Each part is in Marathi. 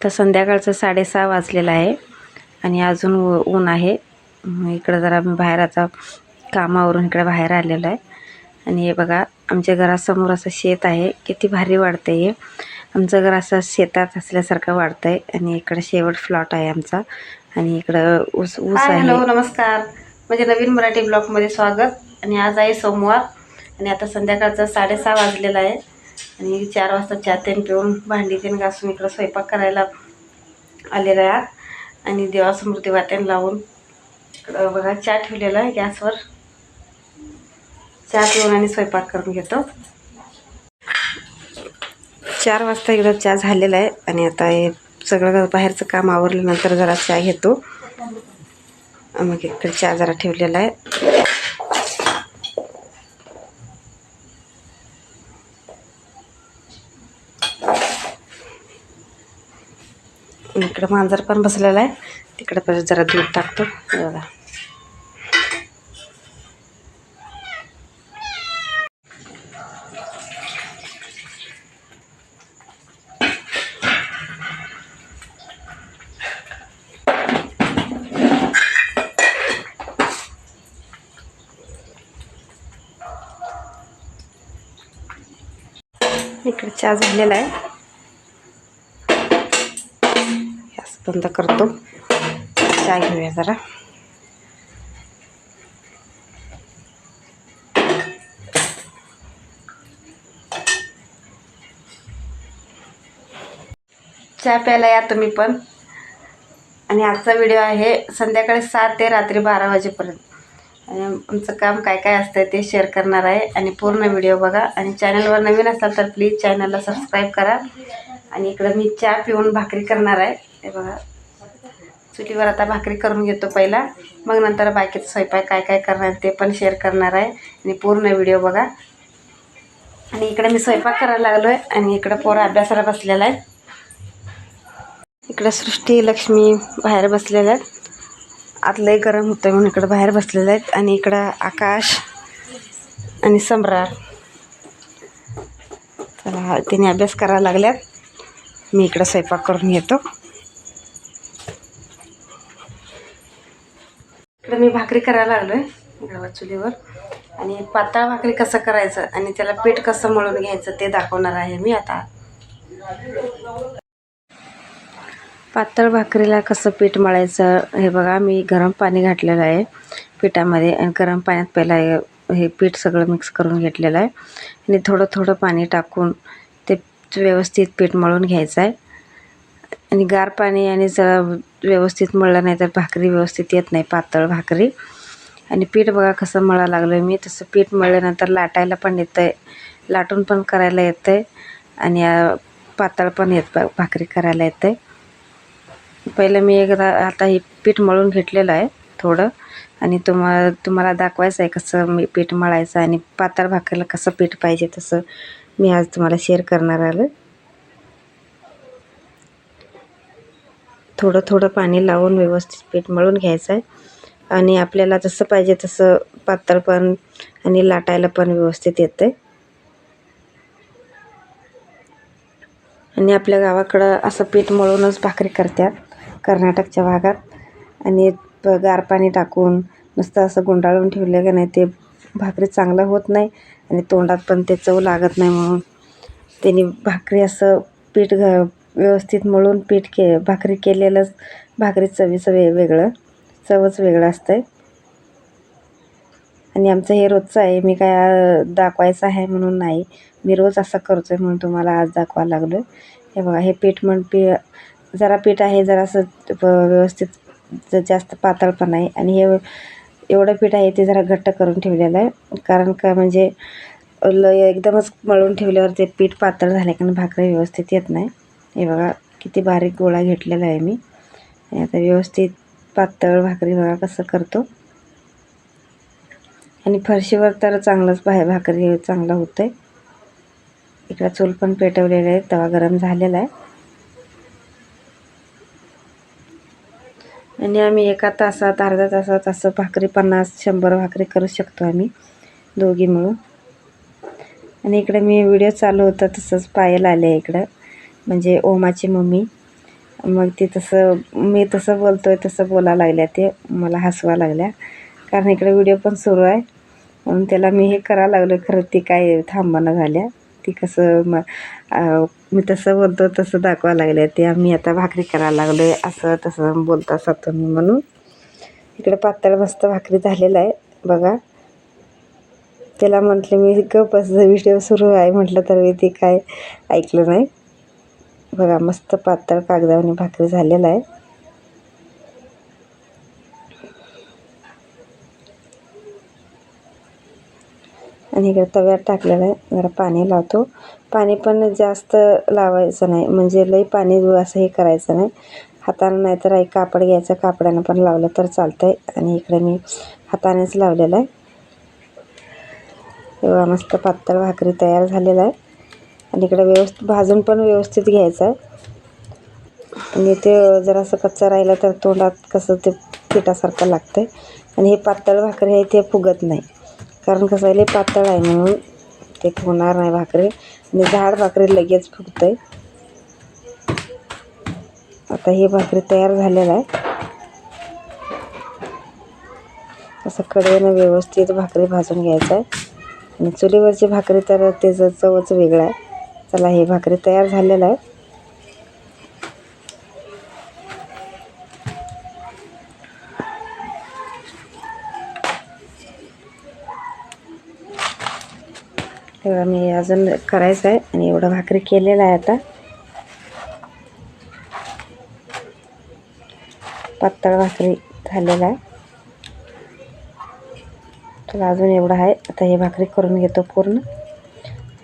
तर संध्याकाळचं साडेसहा वाजलेलं आहे आणि अजून ऊन आहे. इकडं जरा मी बाहेर आता कामावरून इकडे बाहेर आलेलो आहे. आणि हे बघा आमच्या घरासमोर असं शेत आहे. किती भारी वाढतं हे. आमचं घर असं शेतात असल्यासारखं वाढतं आहे आणि इकडं शेवट फ्लॉट आहे आमचा. आणि इकडं ऊस ऊस आहे. हॅलो नमस्कार. म्हणजे नवीन मराठी ब्लॉगमध्ये स्वागत. आणि आज आहे सोमवार. आणि आता संध्याकाळचं साडेसहा वाजलेलं आहे. आणि चार वाजता चहा तेन पिऊन भांडी तेन घासून इकडं स्वयंपाक करायला आलेलं आहे. आणि देवासमोर दिवात्यान लावून इकडं बघा चहा ठेवलेला आहे गॅसवर. चहा पिऊन आणि स्वयंपाक करून घेतो. चार वाजता इकडं चहा झालेला आहे आणि आता हे सगळं बाहेरचं काम आवरल्यानंतर जरा चहा घेतो. मग इकडे चहा जरा ठेवलेला आहे. इकडं मांजर पण बसलेला आहे. तिकडं परत जरा दूध टाकतो. बघा. इकडे चहा झालेला आहे. बंद करतो चहा घेऊया जरा चहा प्यायला या तुम्ही पण आणि आजचा व्हिडिओ आहे संध्याकाळी सात ते रात्री बारा वाजेपर्यंत आणि आमचं काम काय काय असतं ते शेअर करणार आहे आणि पूर्ण व्हिडिओ बघा आणि चॅनलवर नवीन असाल तर प्लीज चॅनलला सबस्क्राईब करा आणि इकडं मी चहा पिऊन भाकरी करणार आहे. हे बघा. चुलीवर आता भाकरी करून घेतो पहिला. मग नंतर बाकीचं स्वयंपाक काय काय करणार ते पण शेअर करणार आहे. आणि पूर्ण व्हिडिओ बघा. आणि इकडे मी स्वयंपाक करायला लागलो आहे आणि इकडं पोरं अभ्यासाला बसलेला आहे इकडं सृष्टी लक्ष्मी बाहेर बसलेल्या आहेत. आत गरम होतं म्हणून इकडं बाहेर बसलेले आहेत. आणि इकडं आकाश आणि सम्राट. चला तिने अभ्यास करायला लागल्यात. मी इकडं स्वयंपाक करून घेतो इकडं मी भाकरी करायला लागलो आहे इकडं चुलीवर. आणि पातळ भाकरी कसं करायचं आणि त्याला पीठ कसं मळून घ्यायचं ते दाखवणार आहे मी आता. पातळ भाकरीला कसं पीठ मळायचं हे बघा मी गरम पाणी घातलेलं आहे पिठामध्ये आणि गरम पाण्यात पहिला हे- हे पीठ सगळं मिक्स करून घेतलेलं आहे. आणि थोडं थोडं पाणी टाकून व्यवस्थित पीठ मळून घ्यायचं आहे. आणि गार पाणी आणि जरा व्यवस्थित मळलं नाही तर भाकरी व्यवस्थित येत नाही पातळ भाकरी. आणि पीठ बघा कसं मळा लागलं आहे मी. तसं पीठ मळल्यानंतर लाटायला पण येतं आहे लाटून पण करायला येतं आहे आणि पातळ पण येत भाकरी करायला येतं आहे पहिलं मी एकदा आता हे पीठ मळून घेतलेलं आहे थोडं. आणि तुम्हा तुम्हाला दाखवायचं आहे कसं मी पीठ मळायचं आणि पातळ भाकरीला कसं पीठ पाहिजे तसं. मी आज तुम्हाला शेअर करणार आलं. थोडं थोडं पाणी लावून व्यवस्थित पीठ मळून घ्यायचं आहे. आणि आपल्याला जसं पाहिजे तसं पातळ पण आणि लाटायला पण व्यवस्थित येतं. आहे आणि आपल्या गावाकडं असं पीठ मळूनच भाकरी करतात कर्नाटकच्या भागात. आणि प- गार पाणी टाकून नुसतं असं गुंडाळून ठेवलं का नाही ते भाकरी चांगलं होत नाही. आणि तोंडात पण ते चव लागत नाही म्हणून. त्यांनी भाकरी असं पीठ घ व्यवस्थित मळून पीठ के भाकरी केलेलंच भाकरी चवीचं वे वेगळं चवच वेगळं असतं आहे आणि आमचं हे रोजचं आहे मी काय दाखवायचं आहे म्हणून नाही. मी रोज असं करतो आहे म्हणून तुम्हाला आज दाखवायला लागलो आहे हे बघा हे पीठ म्हण पी जरा पीठ आहे जरासं व्यवस्थित जास्त पातळ पण आहे आणि हे एवढं पीठ आहे ते जरा घट्ट करून ठेवलेलं आहे. कारण का म्हणजे ल एकदमच मळून ठेवल्यावर ते पीठ पातळ झाले कारण भाकरी व्यवस्थित येत नाही. हे बघा किती बारीक गोळा घेतलेला आहे मी. आता व्यवस्थित पातळ भाकरी बघा कसं करतो. आणि फरशीवर तर चांगलंच बाहेर भाकरी चांगलं होतं आहे इकडं चूल पण पेटवलेलं आहे तवा गरम झालेला आहे. आणि आम्ही एका तासात अर्ध्या तासात असं भाकरी पन्नास शंभर भाकरी करू शकतो आम्ही दोघी मिळून. आणि इकडे मी व्हिडिओ चालू होता तसंच पायल आले इकडं म्हणजे ओमाची मम्मी. मग ते तसं मी तसं बोलतो आहे तसं बोलायला लागल्या ते मला हसवा लागल्या. कारण इकडे व्हिडिओ पण सुरू आहे म्हणून त्याला मी हे करायला लागलो खरं ती काय थांबणं झाल्या. ती कसं मग मी तसं बोलतो तसं दाखवा लागले. ते आम्ही आता भाकरी करायला लागलो आहे असं तसं बोलता असं मी म्हणून. इकडे पातळ मस्त भाकरी झालेलं आहे. बघा. त्याला म्हटले मी गप व्हिडिओ सुरू आहे. म्हटलं तर मी ते काय ऐकलं नाही. बघा मस्त पातळ कागदावने भाकरी झालेला आहे. आणि इकडे तव्यात टाकलेलं आहे. जरा पाणी लावतो. पाणी पण जास्त लावायचं नाही. म्हणजे लई पाणी असं हे करायचं नाही. हातानं नाही तर एक कापड घ्यायचं. कापडानं पण लावलं तर चालतं आहे आणि इकडे मी हातानेच लावलेलं आहे. तेव्हा मस्त पातळ भाकरी तयार झालेला आहे. आणि इकडे व्यवस्थित भाजून पण व्यवस्थित घ्यायचं आहे. आणि ते जरासं कच्चा राहिलं तर तोंडात कसं ते पिठासारखं लागतं आहे आणि हे पातळ भाकरी आहे ते फुगत नाही. कारण कसं आहे लई पातळ आहे म्हणून ते फुगणार नाही भाकरी. आणि झाड भाकरी लगेच फुगतं आता ही भाकरी तयार झालेलं आहे. असं कडेनं व्यवस्थित भाकरी भाजून घ्यायचं आहे. आणि चुलीवरची भाकरी तर त्याचं चवच वेगळं आहे. चला हे भाकरी तयार झालेलं आहे. तेव्हा मी अजून करायचं आहे आणि एवढं भाकरी केलेलं आहे आता. पातळ भाकरी झालेला आहे. तुला अजून एवढं आहे. आता हे भाकरी करून घेतो पूर्ण.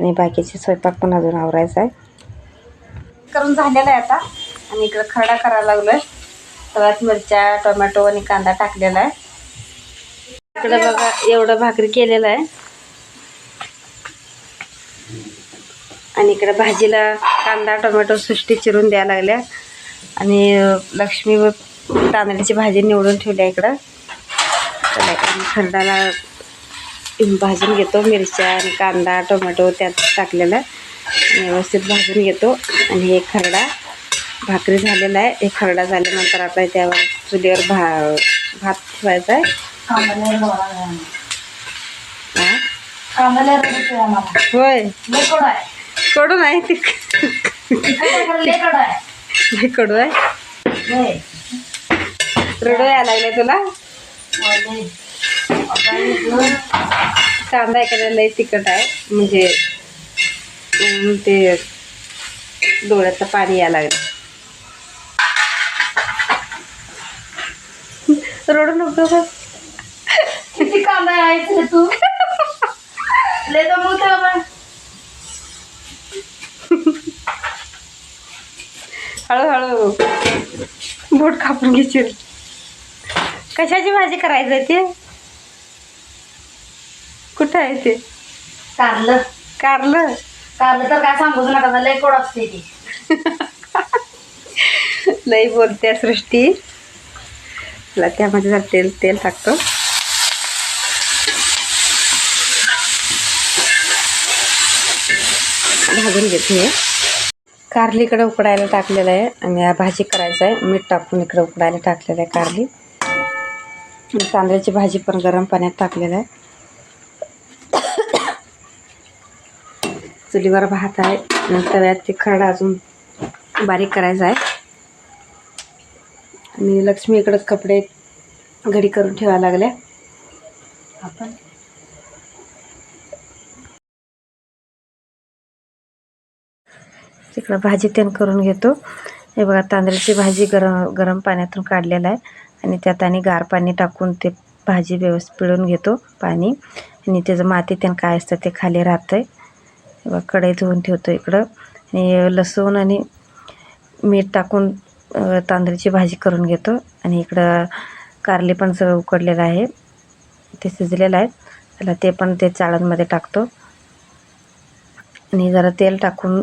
आणि बाकीचे स्वयंपाक पण अजून आवरायचा आहे. करून झालेला आहे आता. आणि इकडं खरडा करायला लागलोय. तव्यात मिरच्या टोमॅटो आणि कांदा टाकलेला आहे. इकडं बघा एवढं भाकरी केलेलं आहे. आणि इकडे भाजीला कांदा टोमॅटो सुष्टी चिरून द्यायला लागल्या. आणि लक्ष्मी व तांदळाची भाजी निवडून ठेवल्या इकडं. चला इकडं खरडाला भाजून घेतो. मिरच्या आणि कांदा टोमॅटो त्यात टाकलेला. व्यवस्थित भाजून घेतो. आणि हे खरडा भाकरी झालेला आहे. हे खरडा झाल्यानंतर आता त्यावर चुलीवर भा भात ठेवायचा आहे? होय. कडू नाही. ते कडू आहे. रडू यायला लागले तुला. कांदा एखाद्या लय तिखट आहे. म्हणजे ते डोळ्याचं पाणी यायला लागलं. रडू नको किती कांदा आहे तू? ले तर मग हळूहळू बोट कापून घेशील. कशाची भाजी करायचं ते? कुठं आहे ते? कारलं. कारलं? कारलं तर काय सांगूच नका लय कोड असते ती. लई बोलते सृष्टी. तुला त्यामध्ये जरा तेल तेल टाकतो. भाजून घेते. हे कारली इकडं उकडायला टाकलेलं आहे. आणि या भाजी करायचं आहे. मीठ टाकून इकडे उकडायला टाकलेलं आहे कारली. तांदळाची भाजी पण गरम पाण्यात टाकलेलं आहे. चुलीवर भात आहे. तव्यात ते खरडा अजून बारीक करायचं आहे. आणि लक्ष्मी इकडं कपडे घडी करून ठेवायला लागल्या. आपण तिकडं भाजी तेन करून घेतो. हे बघा तांदळाची भाजी गरम गरम पाण्यातून काढलेलं आहे. आणि त्यात आणि गार पाणी टाकून ते भाजी व्यवस्थित पिळून घेतो पाणी. आणि त्याचं माती तेन काय असतं ते खाली राहतं आहे बघा कढई धुवून ठेवतो इकडं. आणि लसूण आणि मीठ टाकून तांदळाची भाजी करून घेतो. आणि इकडं कारले पण सगळं उकडलेलं आहे. ते शिजलेलं आहे. त्याला ते पण ते चाळणमध्ये टाकतो. आणि जरा तेल टाकून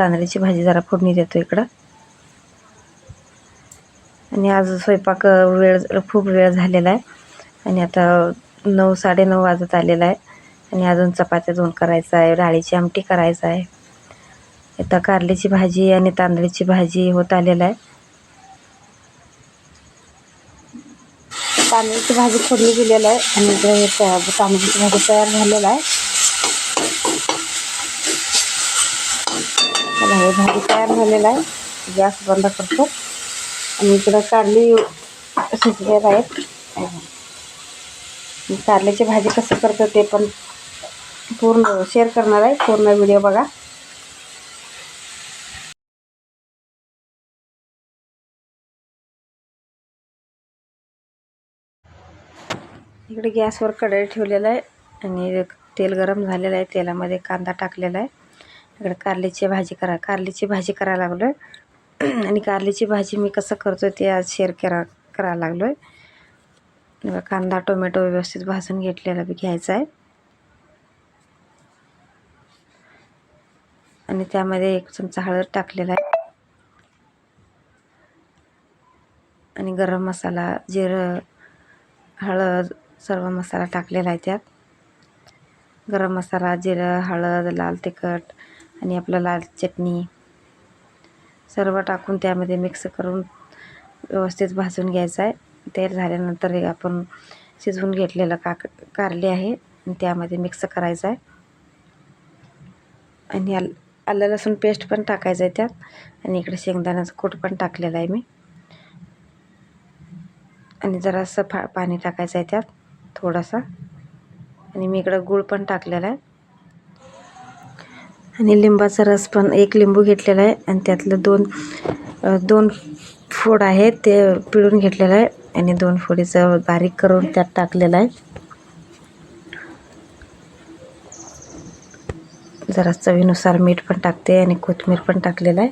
तांदळाची भाजी जरा फोडणी देतो इकडं. आणि आज स्वयंपाक वेळ खूप वेळ झालेला आहे. आणि आता नऊ साडेनऊ वाजत आलेला आहे. आणि अजून चपात्या दोन करायचं आहे डाळीची आमटी करायचं आहे. आता कारल्याची भाजी आणि तांदळीची भाजी होत आलेला आहे. तांदळाची भाजी फोडली गेलेलं आहे. आणि तांदळाची भाजी तयार झालेला आहे. छान आहे. भाजी तयार झालेलं आहे. गॅस बंद करतो. आणि इकडं कारली शिजलेलं आहेत. कारल्याची भाजी कसं करतो ते पण पूर्ण शेअर करणार आहे. पूर्ण व्हिडिओ बघा. इकडे गॅसवर कढई ठेवलेलं आहे. आणि तेल गरम झालेलं आहे. तेलामध्ये कांदा टाकलेला आहे. इकडे कारलीची भाजी करा. कारलीची भाजी करायला लागलो आहे आणि कारलीची भाजी मी कसं करतो ते आज शेअर करा करायला लागलो आहे कांदा टोमॅटो व्यवस्थित भाजून घेतलेला बी घ्यायचा आहे. आणि त्यामध्ये एक चमचा हळद टाकलेला आहे. आणि गरम मसाला जिरं हळद सर्व मसाला टाकलेला आहे त्यात. गरम मसाला जिरं हळद लाल तिखट आणि आपलं लाल चटणी सर्व टाकून त्यामध्ये मिक्स करून व्यवस्थित भाजून घ्यायचं आहे. तेल झाल्यानंतर हे आपण शिजवून घेतलेलं काक कारले आहे. आणि त्यामध्ये मिक्स करायचं आहे. आणि आल आलं लसूण पेस्ट पण टाकायचं आहे त्यात. आणि इकडे शेंगदाण्याचं कूट पण टाकलेलं आहे मी. आणि जरासं फा पाणी टाकायचं आहे त्यात थोडासा. आणि मी इकडं गूळ पण टाकलेला आहे. आणि लिंबाचा रस पण एक लिंबू घेतलेला आहे आणि त्यातलं दोन दोन फोड आहेत ते पिळून घेतलेलं आहे आणि दोन फोडीचं बारीक करून त्यात टाकलेलं आहे. जरा चवीनुसार मीठ पण टाकते आणि कोथिंबीर पण टाकलेलं आहे.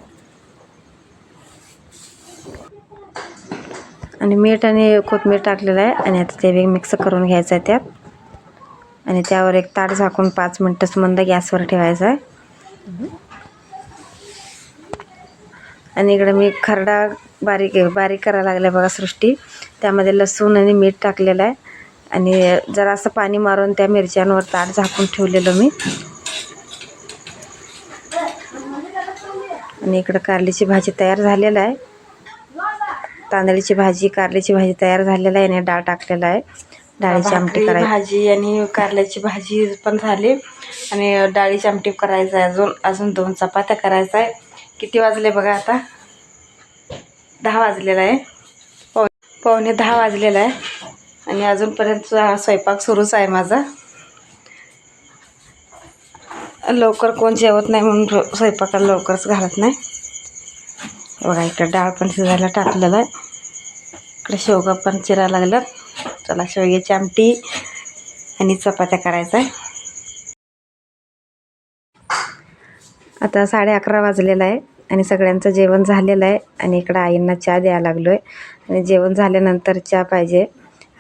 आणि मीठ आणि कोथिंबीर टाकलेलं आहे आणि आता ते मिक्स करून घ्यायचं आहे त्यात. आणि त्यावर एक ताट झाकून पाच मिनटंच मंद गॅसवर ठेवायचं आहे. आणि इकडं मी खरडा बारीक बारीक करायला लागला बघा सृष्टी. त्यामध्ये लसूण आणि मीठ टाकलेलं आहे. आणि जरासं पाणी मारून त्या मिरच्यांवर ताट झाकून ठेवलेलं मी. आणि इकडं कारलीची भाजी तयार झालेलं आहे. तांदळीची भाजी कारलीची भाजी तयार झालेलं आहे आणि डाळ टाकलेला आहे. डाळीची आमटी भाकरी, करायची भाजी आणि कारल्याची भाजी पण झाली. आणि डाळीची आमटी करायचं आहे अजून. अजून दोन चपात्या करायचं आहे. किती वाजले बघा आता? दहा वाजलेला आहे. पाव पावणे दहा वाजलेला आहे. आणि अजूनपर्यंत हा स्वयंपाक सुरूच आहे माझा. लवकर कोण जेवत नाही म्हणून रो- स्वयंपाकाला लवकरच घालत नाही. बघा इकडे डाळ पण शिजायला टाकलेलं आहे. इकडे शेवगा पण चिरायला लागलं चला शेवग्याची आमटी आणि चपात्या करायचा. आहे आता साडे अकरा वाजलेलं आहे आणि सगळ्यांचं जेवण झालेलं आहे आणि इकडं आईंना चहा द्यायला लागलो आहे आणि जेवण झाल्यानंतर चहा पाहिजे.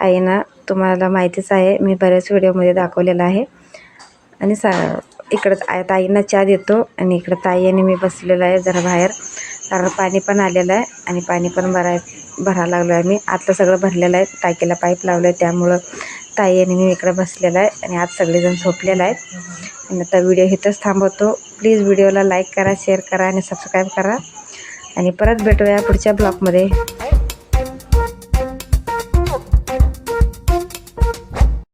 आईंना तुम्हाला माहितीच आहे मी बऱ्याच व्हिडिओमध्ये दाखवलेला आहे. आणि सा इकडं आ- ताईंना चहा देतो आणि इकडं ताई आणि मी बसलेलो आहे जरा बाहेर. कारण पाणी पण आलेलं आहे आणि पाणी पण भराय भरायला लागलो आहे मी आतलं सगळं भरलेलं आहे. टाकीला पाईप लावलं आहे त्यामुळं ताई आणि मी इकडं बसलेलं आहे आणि आज सगळेजण झोपलेलं आहेत. आणि आता व्हिडिओ इथंच थांबवतो. प्लीज व्हिडिओला लाईक करा शेअर करा आणि सबस्क्राईब करा. आणि परत भेटूया पुढच्या ब्लॉगमध्ये.